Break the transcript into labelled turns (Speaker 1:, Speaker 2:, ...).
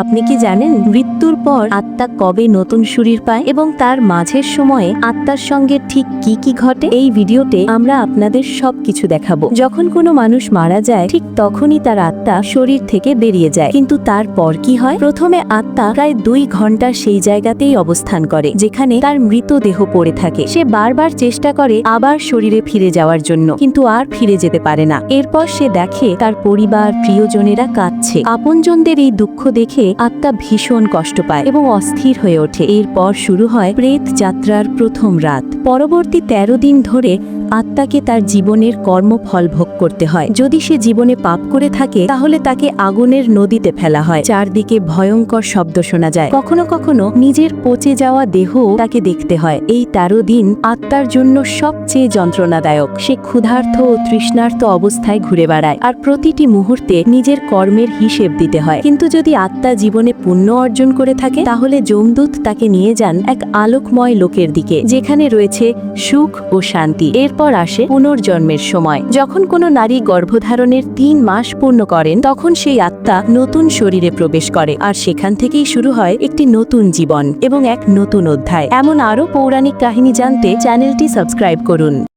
Speaker 1: আপনি কি জানেন মৃত্যুর পর আত্মা কবে নতুন শরীর পায় এবং তার মাঝের সময়ে আত্মার সঙ্গে ঠিক কি কি ঘটে? এই ভিডিওতে আমরা আপনাদের সবকিছু দেখাবো। যখন কোনো মানুষ মারা যায়, ঠিক তখনই তার আত্মা শরীর থেকে বেরিয়ে যায়। কিন্তু তারপর কি হয়? প্রথমে আত্মা প্রায় দুই ঘণ্টা সেই জায়গাতেই অবস্থান করে, যেখানে তার মৃতদেহ পড়ে থাকে। সে বারবার চেষ্টা করে আবার শরীরে ফিরে যাওয়ার জন্য, কিন্তু আর ফিরে যেতে পারে না। এরপর সে দেখে তার পরিবার, প্রিয়জনেরা কাঁদছে। আপনজনদের এই দুঃখ দেখে আত্মা ভীষণ কষ্ট পায় এবং অস্থির হয়ে ওঠে। এরপর শুরু হয় প্রেত যাত্রার প্রথম রাত। পরবর্তী তেরো দিন ধরে আত্মাকে তার জীবনের কর্মফল ভোগ করতে হয়। যদি সে জীবনে পাপ করে থাকে, তাহলে তাকে আগুনের নদীতে ফেলা হয়। চারদিকে ভয়ঙ্কর শব্দ শোনা যায়। কখনো কখনো নিজের পচে যাওয়া দেহ তাকে দেখতে হয়। এই তেরো দিন আত্মার জন্য সবচেয়ে যন্ত্রণাদায়ক। সে ক্ষুধার্থ ও তৃষ্ণার্ত অবস্থায় ঘুরে বেড়ায় আর প্রতিটি মুহূর্তে নিজের কর্মের হিসেব দিতে হয়। কিন্তু যদি আত্মা জীবনে পুণ্য অর্জন করে থাকে, তাহলে যমদূত তাকে নিয়ে যান এক আলোকময় লোকের দিকে, যেখানে রয়েছে সুখ ও শান্তি। এরপর আসে পুনর্জন্মের সময়। যখন কোনো নারী গর্ভধারণের তিন মাস পূর্ণ করেন, তখন সেই আত্মা নতুন শরীরে প্রবেশ করে আর সেখান থেকেই শুরু হয় একটি নতুন জীবন এবং এক নতুন অধ্যায়। এমন আরও পৌরাণিক কাহিনী জানতে চ্যানেলটি সাবস্ক্রাইব করুন।